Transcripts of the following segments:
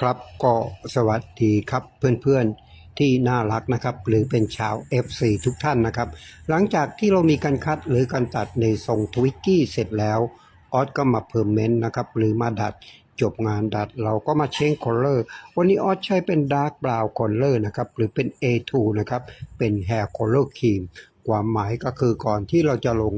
ครับก็สวัสดีครับเพื่อนๆที่น่ารักนะครับหรือเป็นชาว FC ทุกท่านนะครับ หลังจากที่เรามีการคัดหรือการตัดในทรงทวิกกี้เสร็จแล้วออสก็มาเพิ่มเมนต์นะครับหรือมาดัดจบงานดัดเราก็มาเช้งคอลเลอร์วันนี้ออสใช้เป็นดาร์กบราวน์คอลเลอร์นะครับหรือเป็น A2 นะครับเป็น Hair Color Cream ความหมายก็คือก่อนที่เราจะลง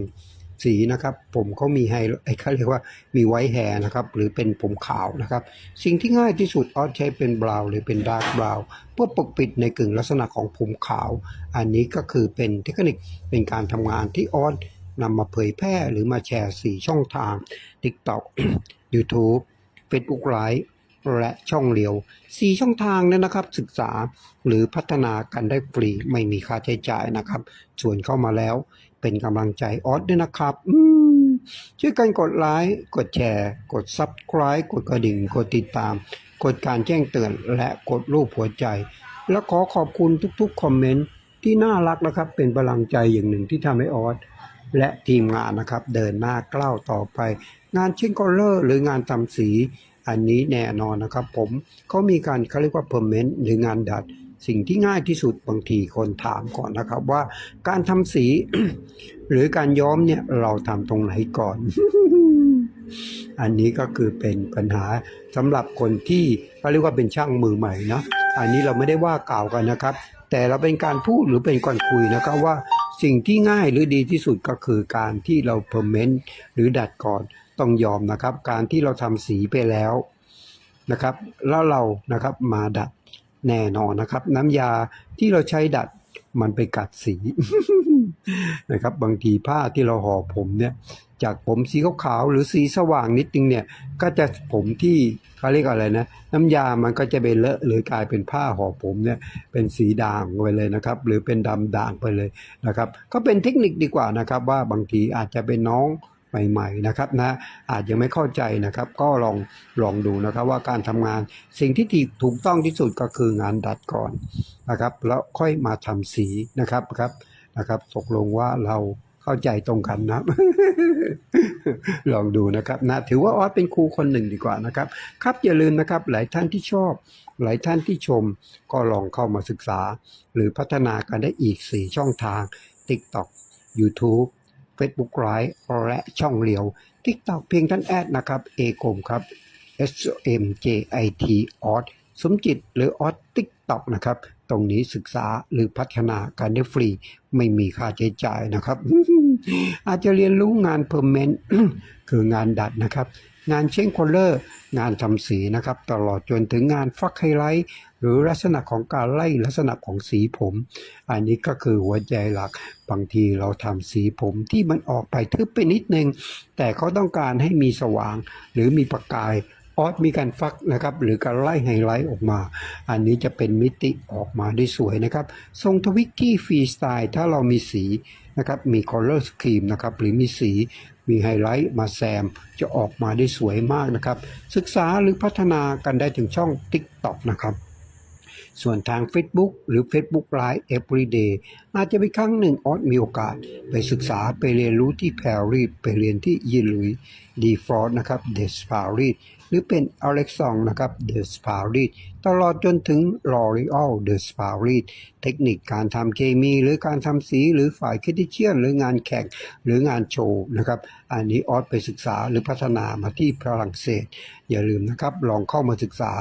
สีนะครับ ผมเขามีให้ไอ้เขาเรียกว่ามีไว้แฮร์นะครับ หรือเป็นผมขาวนะครับ สิ่งที่ง่ายที่สุดออสใช้เป็นบราวหรือเป็นดาร์กบราวเพื่อปกปิดในกึ่งลักษณะของผมขาว อันนี้ก็คือเป็นเทคนิคเป็นการทำงานที่ออสนำมาเผยแพร่หรือมาแชร์สี่ช่องทาง TikTok YouTube Facebook Live และช่องเลียวสี่ช่องทางเนี่ยนะครับ ศึกษาหรือพัฒนากันได้ฟรีไม่มีค่าใช้จ่ายนะครับ ส่วนเข้ามาแล้ว เป็นกำลังใจออสด้วยนะครับ อืมช่วยกันกดไลค์ กดแชร์ กด Subscribe กดกระดิ่ง กดติดตาม กดการแจ้งเตือน และกดรูปหัวใจ และขอขอบคุณทุกๆ คอมเมนต์ที่น่ารักนะครับ เป็นพลังใจอย่างหนึ่งที่ทำให้ออสและทีมงานนะครับ เดินหน้ากล้าวต่อไป งานเชิงคอลเลอร์ หรืองานทำสี อันนี้แน่นอนนะครับ ผมเขามีการเขาเรียกว่าเพอร์เมนต์หรืองานดัด สิ่งที่ง่ายที่สุดบางทีคนถามก่อนนะครับว่าการทำสี หรือการย้อมเนี่ยเราทำตรงไหนก่อน อันนี้ก็คือเป็นปัญหาสำหรับคนที่เขาเรียกว่าเป็นช่างมือใหม่เนาะอันนี้เราไม่ได้ว่ากล่าวกันนะครับ แต่เราเป็นการพูดหรือเป็นการคุยนะครับว่าสิ่งที่ง่ายหรือดีที่สุดก็คือการที่เราเพอร์เมนต์หรือดัดก่อนต้องยอมนะครับ การที่เราทำสีไปแล้วนะครับ แล้วเรานะครับมาดัด แน่นอนนะครับ น้ำยาที่เราใช้ดัดมันไปกัดสีนะครับ บางทีผ้าที่เราห่อผมเนี่ย จากผมสีขาวๆหรือสีสว่างนิดนึงเนี่ย ก็จะผมที่เขาเรียกอะไรนะ น้ำยามันก็จะไปเลอะหรือกลายเป็นผ้าห่อผมเนี่ย เป็นสีด่างไปเลยนะครับ หรือเป็นดำด่างไปเลยนะครับ ก็เป็นเทคนิคดีกว่านะครับ ว่าบางทีอาจจะเป็นน้อง ใหม่ๆนะครับนะอาจจะไม่เข้าใจนะครับก็ลองลองดูนะครับว่าการทำงานสิ่งที่ถูกต้องที่สุดก็คืองานดัดก่อนนะครับแล้วค่อยมาทำสีนะครับครับนะครับตกลงว่าเราเข้าใจตรงกันนะลองดูนะครับนะถือว่าออสเป็นครูคนหนึ่งดีกว่านะครับครับอย่าลืมนะครับหลายท่านที่ชอบ หลายท่านที่ชมก็ลองเข้ามาศึกษา หรือพัฒนากันได้อีก 4 ช่องทาง TikTok YouTube Facebook ไลฟ์และช่องเลียว TikTok เพียงท่านแอดนะครับเอกมครับ S M J I T ออสสมจิตหรือออสติ๊กต็อกนะครับ ตรงนี้ศึกษาหรือพัฒนาการได้ฟรี ไม่มีค่าใช้จ่ายนะครับ อาจจะเรียนรู้งานเพอร์เมนต์คืองานดัดนะครับ งานเช้งคอลเลอร์ งานทำสีนะครับ ตลอดจนถึงงานฟักไฮไลท์ หรือลักษณะของการไล่ลักษณะของสีผม อันนี้ก็คือหัวใจหลัก บางทีเราทำสีผมที่มันออกไปทึบไปนิดนึง แต่เขาต้องการให้มีสว่าง หรือมีประกายออสมีการฟักนะครับหรือการไล่ไฮไลท์ออกมา อันนี้จะเป็นมิติออกมาได้สวยนะครับ ทรงทวิกกี้ฟรีสไตล์ถ้าเรามีสีนะครับมีคอลเลอร์สครีมนะครับหรือมีสี มีไฮไลท์มาแซมจะออกมาได้สวยมากนะครับ ศึกษาหรือพัฒนากันได้ถึงช่อง TikTok นะครับส่วนทาง Facebook หรือ Facebook Live Everyday อาจจะเป็นครั้งหนึ่งออสมีโอกาส ไปศึกษาไปเรียนรู้ที่แพรรีสไปเรียนที่ยีลุยดีฟอร์ดนะครับเดสพารีสหรือเป็นอเล็กซองนะครับเดสปารีสตลอดจนถึงลอรีอ l เดสปารีสเทคนิคการทำเคมี หรือการทำสีหรือฝ่ายคิดเชียนหรืองานแข่งหรืองานโชว์นะครับ อันนี้ออสไปศึกษาหรือพัฒนามาที่ฝรั่งเศส อย่าลืมนะครับ ลองเข้ามาศึกษา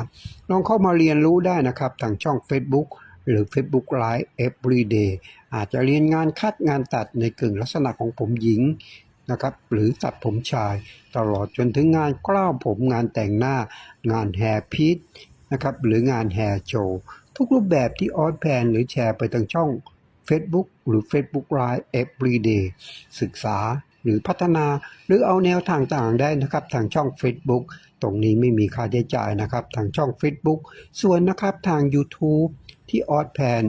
ลองเข้ามาเรียนรู้ได้นะครับทางช่อง Facebook หรือ Facebook Live Everyday อาจจะเรียนงานคัดงานตัดในกึ่งลักษณะของผมหญิง นะครับ หรือตัดผมชาย ตลอดจนถึงงานกล้าวผมงานแต่งหน้างานแฮร์พีทนะครับหรืองานแฮร์โชว์ทุกรูปแบบที่ออสแพนหรือแชร์ไปทางช่อง Facebook หรือ Facebook Live Everyday ศึกษาหรือพัฒนาหรือเอาแนวทางต่างได้นะครับ ทางช่อง Facebook ตรงนี้ไม่มีค่าใช้จ่ายนะครับ ทางช่อง Facebook ส่วนนะครับทาง YouTube ที่ออสแพน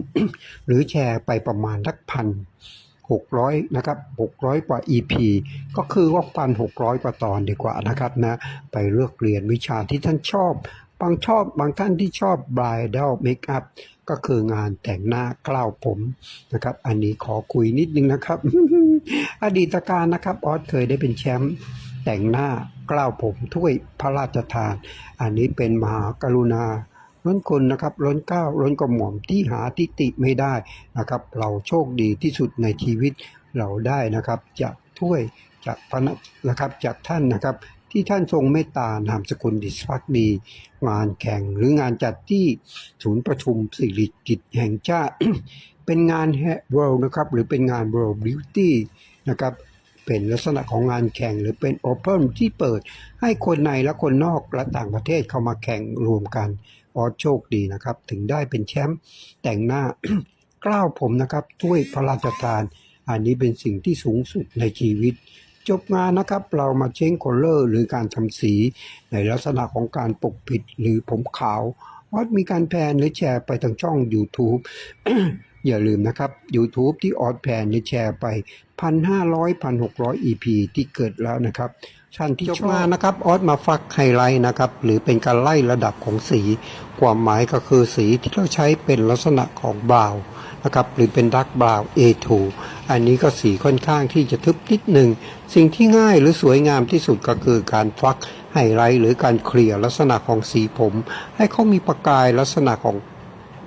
หรือแชร์ไปประมาณทักพัน หกร้อยนะครับหกร้อยกว่า EP ก็คือว่าพันหกร้อยกว่าตอนดีกว่านะครับนะไปเลือกเรียนวิชาที่ท่านชอบบางชอบบางท่านที่ชอบ bridal makeup ก็คืองานแต่งหน้ากล้าวผมนะครับ อันนี้ขอคุยนิดนึงนะครับ อดีตการนะครับออสเคยได้เป็นแชมป์แต่งหน้ากล้าวผมถ้วยพระราชทาน อันนี้เป็นมหากรุณา ล้นคนนะครับล้นก้าวล้นกระหม่อมที่หาทิฏฐิไม่ได้นะครับ เราโชคดีที่สุดในชีวิตเราได้นะครับจากถ้วยจากพระนะนะครับจากท่านนะครับที่ท่านทรงเมตตานามสกุลดิสพักดี งานแข่งหรืองานจัดที่ศูนย์ประชุมสิริกิตแห่งชาติ เป็นงาน World นะครับหรือเป็นงาน World Beauty นะครับเป็นลักษณะของงานแข่งหรือเป็น Open ที่เปิดให้คนในและคนนอกและต่างประเทศเข้ามาแข่งรวมกัน ออสโชคดีนะครับ ถึงได้เป็นแชมป์แต่งหน้ากล้าวผมนะครับถ้วยพระราชทาน อันนี้เป็นสิ่งที่สูงสุดในชีวิต จบงานนะครับ เรามาเช้งโคลเลอร์ หรือการทำสี ในลักษณะของการปกปิดหรือผมขาวออสมีการแพนหรือแชร์ไปทางช่อง YouTube อย่าลืมนะครับ YouTube ที่ออสแพนหรือแชร์ไป 1,500 1,600 EP ที่เกิดแล้วนะครับท่านที่ชอบงานะครับออสมาฟักไฮไลท์นะครับ หรือเป็นการไล่ระดับของสี ความหมายก็คือสีที่เราใช้เป็นลักษณะของบราวนะครับหรือเป็นดักบราว A2 อันนี้ก็สีค่อนข้างที่จะทึบนิดหนึ่ง สิ่งที่ง่ายหรือสวยงามที่สุดก็คือการฟักไฮไลท์หรือการเคลียร์ลักษณะของสีผม ให้เขามีประกายลักษณะของ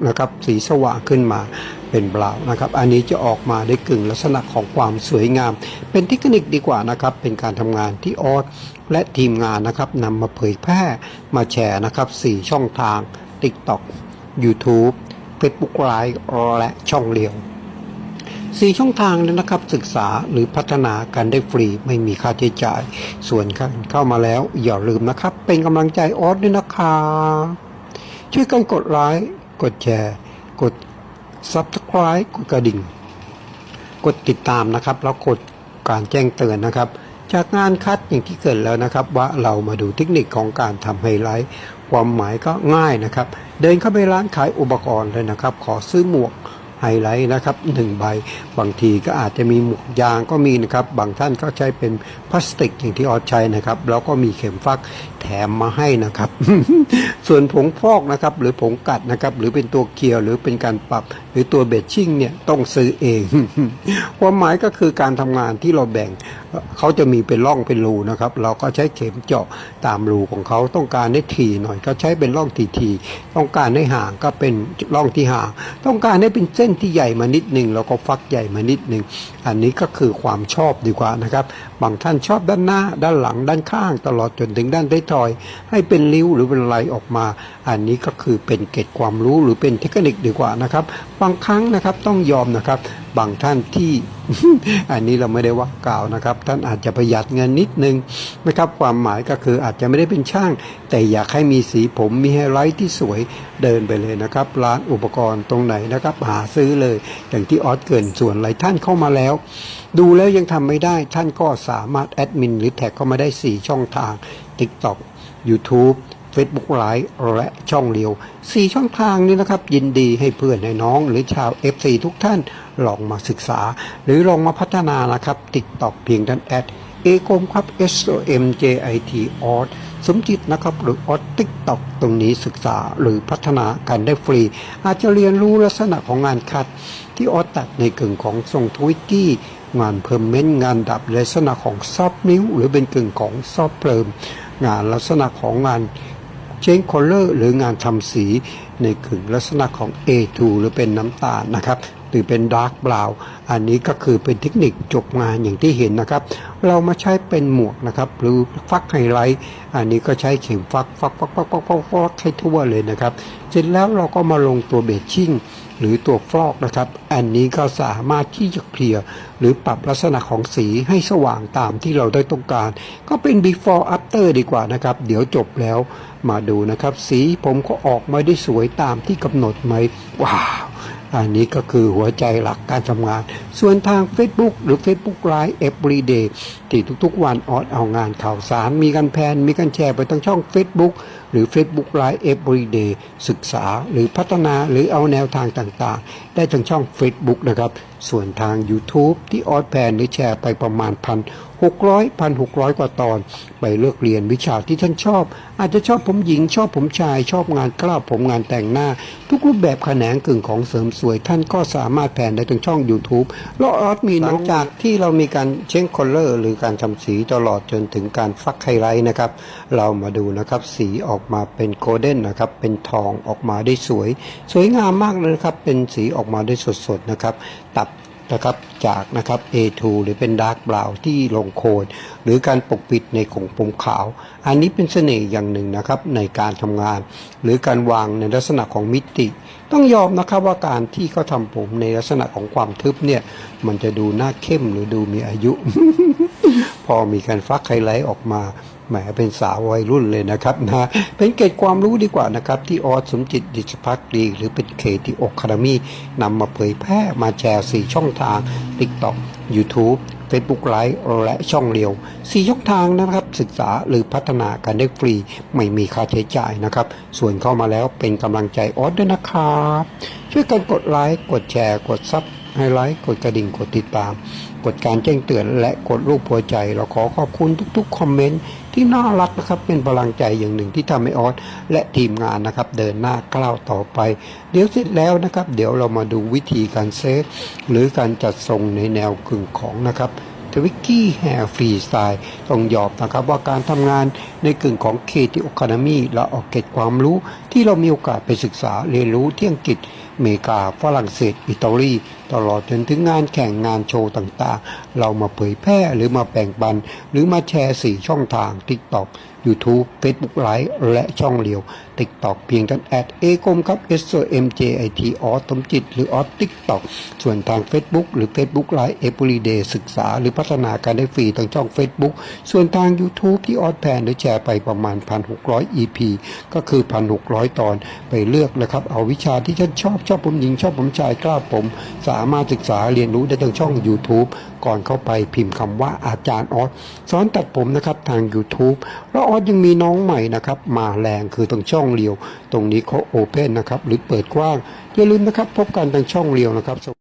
นะครับสีสว่างขึ้นมาเป็นบราวน์นะครับอันนี้จะออกมาได้กึ่งลักษณะของความสวยงาม เป็นเทคนิคดีกว่านะครับเป็นการทำงานที่ออสและทีมงานนะครับนำมาเผยแพร่มาแชร์นะครับสี่ช่องทาง TikTok YouTube Facebook Live และช่องเลียวสี่ช่องทางนี้นะครับศึกษาหรือพัฒนากันได้ฟรีไม่มีค่าใช้จ่าย ส่วนการเข้ามาแล้วอย่าลืมนะครับ เป็นกำลังใจออสด้วยนะครับช่วยกันกดไลค์ กดแชร์ กด Subscribe กดกระดิ่ง กดติดตามนะครับ แล้วกดการแจ้งเตือนนะครับ จากงานคัดอย่างที่เกิดแล้วนะครับ ว่าเรามาดูเทคนิคของการทำไฮไลท์ ความหมายก็ง่ายนะครับ เดินเข้าไปร้านขายอุปกรณ์เลยนะครับ ขอซื้อหมวก ไฮไลท์นะครับหนึ่งใบบางทีก็อาจจะมีหมวกยางก็มีนะครับ บางท่านก็ใช้เป็นพลาสติกอย่างที่ออสใช้นะครับ แล้วก็มีเข็มฟักแถมมาให้นะครับ ส่วนผงฟอกนะครับ หรือผงกัดนะครับ หรือเป็นตัวเกียว หรือเป็นการปรับ หรือตัวเบดชิ่งเนี่ยต้องซื้อเอง ความหมายก็คือการทำงานที่เราแบ่งเขาจะมีเป็นร่องเป็นรูนะครับ เราก็ใช้เข็มเจาะตามรูของเขาต้องการให้ถี่หน่อยก็ใช้เป็นร่องทีๆต้องการให้ห่างก็เป็นร่องที่ห่าง ต้องการให้เป็นเส้นที่ใหญ่มานิดหนึ่งแล้วก็ฟักใหญ่มานิดหนึ่งอันนี้ก็คือความชอบดีกว่านะครับ บางท่านชอบด้านหน้า ด้านหลัง ด้านข้าง ตลอดจนถึงด้านไท้ทอย ให้เป็นริ้วหรือเป็นลายออกมา อันนี้ก็คือเป็นเกร็ดความรู้หรือเป็นเทคนิคดีกว่านะครับ บางครั้งนะครับต้องยอมนะครับ บางท่านที่อันนี้เราไม่ได้ว่ากล่าวนะครับ ท่านอาจจะประหยัดเงินนิดนึงนะครับ ความหมายก็คืออาจจะไม่ได้เป็นช่าง แต่อยากให้มีสีผมมีไฮไลท์ที่สวยเดินไปเลยนะครับ ร้านอุปกรณ์ตรงไหนนะครับ หาซื้อเลย อย่างที่ออสเกินส่วนหลายท่านเข้ามาแล้วดูแล้วยังทำไม่ได้ ท่านก็สามารถแอดมินหรือแท็กเข้ามาได้ 4 ช่องทาง TikTok YouTube Facebook Live และช่องเลียว 4 ช่องทางนี้นะครับ ยินดีให้เพื่อนให้น้องหรือชาว FC ทุกท่านลองมาศึกษา หรือลองมาพัฒนานะครับ TikTok เพียงท่านแอดเอกมครับ S O M J I T ออสสมจิตนะครับ หรือออสติ๊กต็อกตรงนี้ศึกษาหรือพัฒนากันได้ฟรี อาจจะเรียนรู้ลักษณะของงานคัด ที่ออสตัดในกึ่งของทรงทวิกกี้ งานเพิ่มเม้นงานดับลักษณะของซอฟนิ้ว หรือเป็นกึ่งของซอฟเพิ่มงานลักษณะของงานเชนคอลเลอร์หรืองานทำสีในกึ่งลักษณะของ A2 หรือเป็นน้ำตาลนะครับหรือเป็นดาร์กบราวอันนี้ก็คือเป็นเทคนิคจบงานอย่างที่เห็นนะครับ เรามาใช้เป็นหมวกนะครับหรือฟักไฮไลท์อันนี้ก็ใช้เข็มฟักฟักฟักฟักฟักฟักฟักให้ทั่วเลยนะครับ เสร็จแล้วเราก็มาลงตัวเบดชิ่ง หรือตัวฟอกนะครับ อันนี้ก็สามารถที่จะเคลียร์หรือปรับลักษณะของสีให้สว่างตามที่เราได้ต้องการ ก็เป็น before after ดีกว่านะครับ เดี๋ยวจบแล้วมาดูนะครับ สีผมก็ออกมาได้สวยตามที่กำหนดไหมว้าว อันนี้ก็คือหัวใจหลักการทำงาน ส่วนทาง Facebook หรือ Facebook Live Everyday ที่ทุกๆวันออดเอางานข่าวสาร มีการแพนมีการแชร์ไปทั้งช่อง Facebook หรือ Facebook Live Everyday ศึกษาหรือพัฒนาหรือเอาแนวทางต่างๆ ได้ทั้งช่อง Facebook นะครับ ส่วนทาง YouTube ที่ออดแพนหรือแชร์ไปประมาณพัน 600 1,600 กว่าตอน ไปเลือกเรียนวิชาที่ท่านชอบ อาจจะชอบผมหญิงชอบผมชาย ชอบงานกล้าผมงานแต่งหน้า ทุกรูปแบบแขนงกึ่งของเสริมสวย ท่านก็สามารถแผนได้ทางช่อง YouTube แล้วออสมีหลังจากที่เรามีการเช็คคอลเลอร์ หรือการทำสีตลอดจนถึงการฟักไฮไลท์นะครับ เรามาดูนะครับสีออกมาเป็นโกลเด้นนะครับเป็นทองออกมาได้สวย สวยงามมากเลยนะครับเป็นสีออกมาได้สดๆนะครับตัด นะครับจากนะครับ A2 หรือเป็นดาร์กบราวที่ลงโคนหรือการปกปิดในของผมขาว อันนี้เป็นเสน่ห์อย่างหนึ่งนะครับในการทำงาน หรือการวางในลักษณะของมิติ ต้องยอมนะครับว่าการที่เขาทำผมในลักษณะของความทึบเนี่ยมันจะดูหน้าเข้มหรือดูมีอายุ พอมีการฟักไฮไลท์ออกมา แหมเป็นสาววัยรุ่นเลยนะครับนะเป็นเกร็ดความรู้ดีกว่านะครับที่ออสสมจิตดิชพักดี หรือเป็นเคที่อกคามีนำมาเผยแพร่มาแชร์สี่ช่องทาง TikTok YouTube Facebook Live และช่องเรียวสี่ช่องทางนะครับ ศึกษาหรือพัฒนากันได้ฟรี ไม่มีค่าใช้จ่ายนะครับ ส่วนเข้ามาแล้วเป็นกำลังใจออสด้วยนะครับ ช่วยกันกดไลค์กดแชร์ กดซับให้ไลค์กดกระดิ่งกดติดตาม กดการแจ้งเตือนและกดรูปหัวใจ เราขอขอบคุณทุกๆคอมเมนต์ที่น่ารักนะครับ เป็นพลังใจอย่างหนึ่งที่ทำให้ออสและทีมงานนะครับ เดินหน้าก้าวต่อไป เดี๋ยวเสร็จแล้วนะครับ เดี๋ยวเรามาดูวิธีการเซฟหรือการจัดทรงในแนวกึ่งของนะครับทวิกกี้แฮร์ฟรีสไตล์ต้องยอมนะครับว่าการทำงานในกึ่งของเคทีโอคานามีและออกเกตความรู้ที่เรามีโอกาสไปศึกษาเรียนรู้ที่อังกฤษอเมริกาฝรั่งเศส อิตาลี ตลอดจนถึงงานแข่งงานโชว์ต่างๆ เรามาเผยแพร่หรือมาแบ่งปัน หรือมาแชร์สี่ช่องทาง TikTok YouTube Facebook Live และช่องเลียว TikTok เพียงท่านแอดเอกมครับ S O M J I T ออสสมจิต หรือออส TikTok ส่วนทาง Facebook หรือ Facebook Live Everyday ศึกษา หรือพัฒนาการได้ฟรีทางช่อง Facebook ส่วนทาง YouTube ที่ออสแพนได้แชร์ไปประมาณ 1,600 EP ก็คือ 1,600 ตอนไปเลือกนะครับ เอาวิชาที่ท่านชอบชอบผมหญิงชอบผมชายกล้าผมสามารถศึกษาเรียนรู้ได้ทางช่อง YouTube ก่อนเข้าไปพิมพ์คำว่าอาจารย์ออสสอนตัดผมนะครับทาง YouTube แล้วออสยังมีน้องใหม่นะครับมาแรงคือตรงช่องเรียว ตรงนี้เขาโอเพนนะครับหรือเปิดกว้างอย่าลืมนะครับพบกันทางช่องเรียวนะครับ